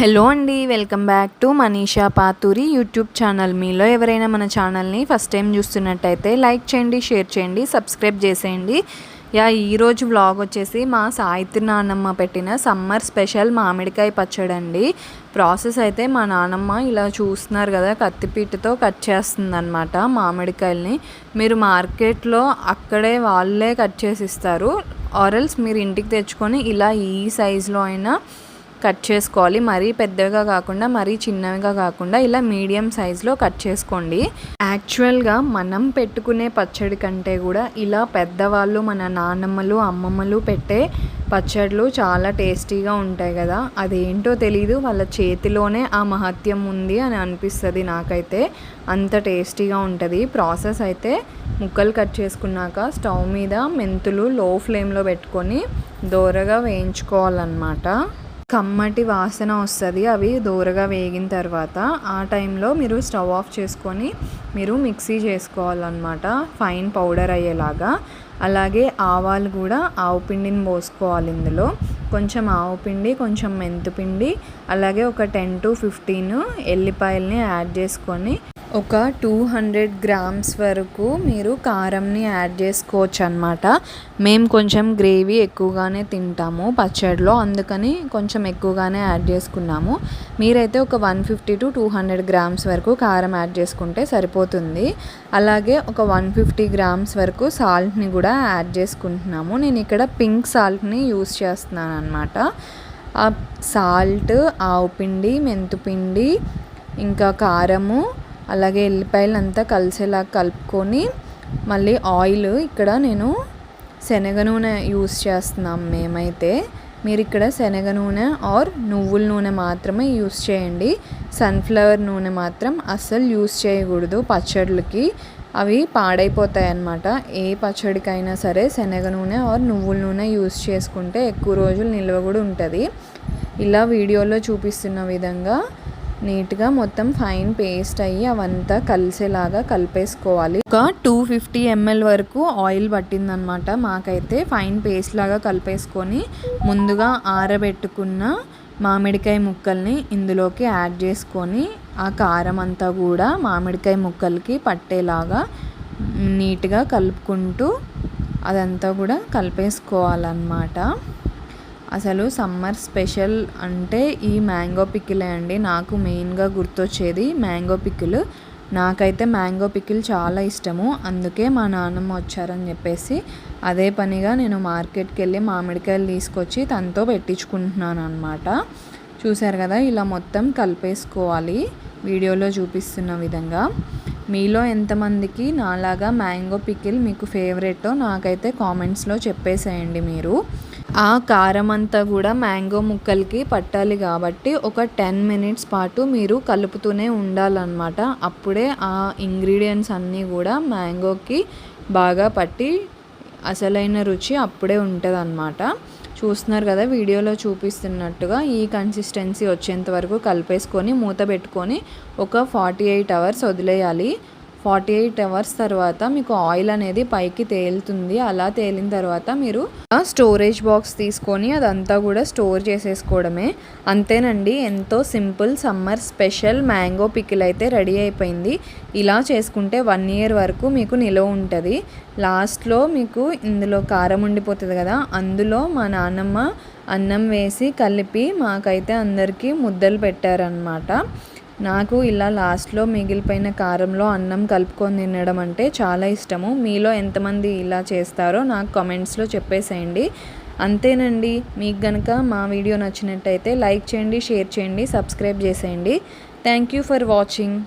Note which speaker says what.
Speaker 1: Hello అండి welcome back to Manisha Paturi YouTube channel. మీలో ఎవరైనా మన ఛానల్ని ఫస్ట్ టైం చూస్తున్నట్టయితే లైక్ చేయండి షేర్ చేయండి సబ్స్క్రైబ్ చేసేయండి. యా ఈరోజు వ్లాగ్ వచ్చేసి మా సాయిత్రి నాన్నమ్మ పెట్టిన సమ్మర్ స్పెషల్ మామిడికాయ పచ్చడి అండి. ప్రాసెస్ అయితే మా నాన్నమ్మ ఇలా చూస్తున్నారు కదా కత్తిపీటతో కట్ చేస్తుందన్నమాట మామిడికాయల్ని. మీరు మార్కెట్లో అక్కడే వాళ్ళే కట్ చేసి ఇస్తారు. ఆరల్స్ మీరు ఇంటికి తెచ్చుకొని ఇలా ఈ సైజులో అయినా కట్ చేసుకోవాలి. మరీ పెద్దగా కాకుండా మరీ చిన్నవిగా కాకుండా ఇలా మీడియం సైజులో కట్ చేసుకోండి. యాక్చువల్గా మనం పెట్టుకునే పచ్చడి కంటే కూడా ఇలా పెద్దవాళ్ళు మన నాన్నమ్మలు అమ్మమ్మలు పెట్టే పచ్చళ్ళు చాలా టేస్టీగా ఉంటాయి కదా. అదేంటో తెలీదు. వాళ్ళ చేతిలోనే ఆ మహత్యం ఉంది అని అనిపిస్తుంది నాకైతే. అంత టేస్టీగా ఉంటుంది. ప్రాసెస్ అయితే ముక్కలు కట్ చేసుకున్నాక స్టవ్ మీద మెంతులు లో ఫ్లేమ్లో పెట్టుకొని దోరగా వేయించుకోవాలన్నమాట. కమ్మటి వాసన వస్తుంది అవి దూరగా వేగిన తర్వాత ఆ టైంలో మీరు స్టవ్ ఆఫ్ చేసుకొని మీరు మిక్సీ చేసుకోవాలన్నమాట ఫైన్ పౌడర్ అయ్యేలాగా. అలాగే ఆవాలు కూడా ఆవు పిండిని పోసుకోవాలి ఇందులో. కొంచెం ఆవు పిండి కొంచెం మెంతిపిండి అలాగే ఒక టెన్ టు ఫిఫ్టీన్ ఎల్లిపాయల్ని యాడ్ చేసుకొని ఒక టూ హండ్రెడ్ గ్రామ్స్ వరకు మీరు కారంని యాడ్ చేసుకోవచ్చు అనమాట మేము కొంచెం గ్రేవీ ఎక్కువగానే తింటాము పచ్చడిలో అందుకని కొంచెం ఎక్కువగానే యాడ్ చేసుకున్నాము. మీరైతే ఒక one fifty to two hundred grams వరకు కారం యాడ్ చేసుకుంటే సరిపోతుంది. అలాగే ఒక వన్ ఫిఫ్టీ గ్రామ్స్ వరకు సాల్ట్ని కూడా యాడ్ చేసుకుంటున్నాము. నేను ఇక్కడ పింక్ సాల్ట్ని యూస్ చేస్తున్నాను అనమాట ఆ సాల్ట్ ఆవు పిండి మెంతుపిండి ఇంకా కారము అలాగే ఎల్లిపాయలు అంతా కలిసేలా కలుపుకొని మళ్ళీ ఆయిల్ ఇక్కడ నేను శనగ నూనె యూస్ చేస్తున్నాం మేమైతే. మీరు ఇక్కడ శనగ నూనె ఆర్ నువ్వుల నూనె మాత్రమే యూస్ చేయండి. సన్ఫ్లవర్ నూనె మాత్రం అస్సలు యూస్ చేయకూడదు పచ్చళ్ళకి. అవి పాడైపోతాయి అన్నమాట ఏ పచ్చడికైనా సరే శనగ నూనె ఆర్ నువ్వుల నూనె యూస్ చేసుకుంటే ఎక్కువ రోజులు నిల్వ కూడా ఉంటుంది. ఇలా వీడియోలో చూపిస్తున్న విధంగా నీట్గా మొత్తం ఫైన్ పేస్ట్ అయ్యి అవంతా కలిసేలాగా కలిపేసుకోవాలి. ఒక టూ ఫిఫ్టీ ఎంఎల్ వరకు ఆయిల్ పట్టిందనమాట. మాకైతే ఫైన్ పేస్ట్ లాగా కలిపేసుకొని ముందుగా ఆరబెట్టుకున్న మామిడికాయ ముక్కల్ని ఇందులోకి యాడ్ చేసుకొని ఆ కారం అంతా కూడా మామిడికాయ ముక్కలకి పట్టేలాగా నీట్గా కలుపుకుంటూ అదంతా కూడా కలిపేసుకోవాలన్నమాట. అసలు సమ్మర్ స్పెషల్ అంటే ఈ మ్యాంగో పికిలే అండి. నాకు మెయిన్గా గుర్తొచ్చేది మ్యాంగో పికిల్ నాకైతే మ్యాంగో పికిల్ చాలా ఇష్టము. అందుకే మా నాన్నమ్మ వచ్చారని చెప్పేసి అదే పనిగా నేను మార్కెట్కి వెళ్ళి మామిడికాయలు తీసుకొచ్చి తనతో పెట్టించుకుంటున్నాను అనమాట చూశారు కదా ఇలా మొత్తం కలిపేసుకోవాలి. వీడియోలో చూపిస్తున్న విధంగా. మీలో ఎంతమందికి నాలాగా మ్యాంగో పికిల్ మీకు ఫేవరెటో నాకైతే కామెంట్స్లో చెప్పేసేయండి మీరు. ఆ కారం అంతా కూడా మ్యాంగో ముక్కలకి పట్టాలి కాబట్టి ఒక టెన్ మినిట్స్ పాటు మీరు కలుపుతూనే ఉండాలన్నమాట. అప్పుడే ఆ ఇంగ్రీడియంట్స్ అన్నీ కూడా మ్యాంగోకి బాగా పట్టి అసలైన రుచి అప్పుడే ఉంటుంది అన్నమాట చూస్తున్నారు కదా వీడియోలో చూపిస్తున్నట్టుగా ఈ కన్సిస్టెన్సీ వచ్చేంత వరకు కలిపేసుకొని మూత పెట్టుకొని ఒక ఫార్టీ ఎయిట్ అవర్స్ వదిలేయాలి. ఫార్టీ ఎయిట్ అవర్స్ తర్వాత మీకు ఆయిల్ అనేది పైకి తేలుతుంది. అలా తేలిన తర్వాత మీరు స్టోరేజ్ బాక్స్ తీసుకొని అదంతా కూడా స్టోర్ చేసేసుకోవడమే. అంతేనండి ఎంతో simple summer special mango pickle అయితే రెడీ అయిపోయింది. ఇలా చేసుకుంటే వన్ ఇయర్ వరకు మీకు నిలవ ఉంటుంది. లాస్ట్లో మీకు ఇందులో కారం ఉండిపోతుంది కదా అందులో మా నాన్నమ్మ అన్నం వేసి కలిపి మాకైతే అందరికీ ముద్దలు పెట్టారనమాట నాకు ఇలా లాస్ట్లో మిగిలిపోయిన కారంలో అన్నం కలుపుకొని తినడం అంటే చాలా ఇష్టము. మీలో ఎంతమంది ఇలా చేస్తారో నాకు కామెంట్స్లో చెప్పేసేయండి. అంతేనండి. మీకు కనుక మా వీడియో నచ్చినట్టయితే లైక్ చేయండి షేర్ చేయండి సబ్స్క్రైబ్ చేసేయండి. Thank you for watching.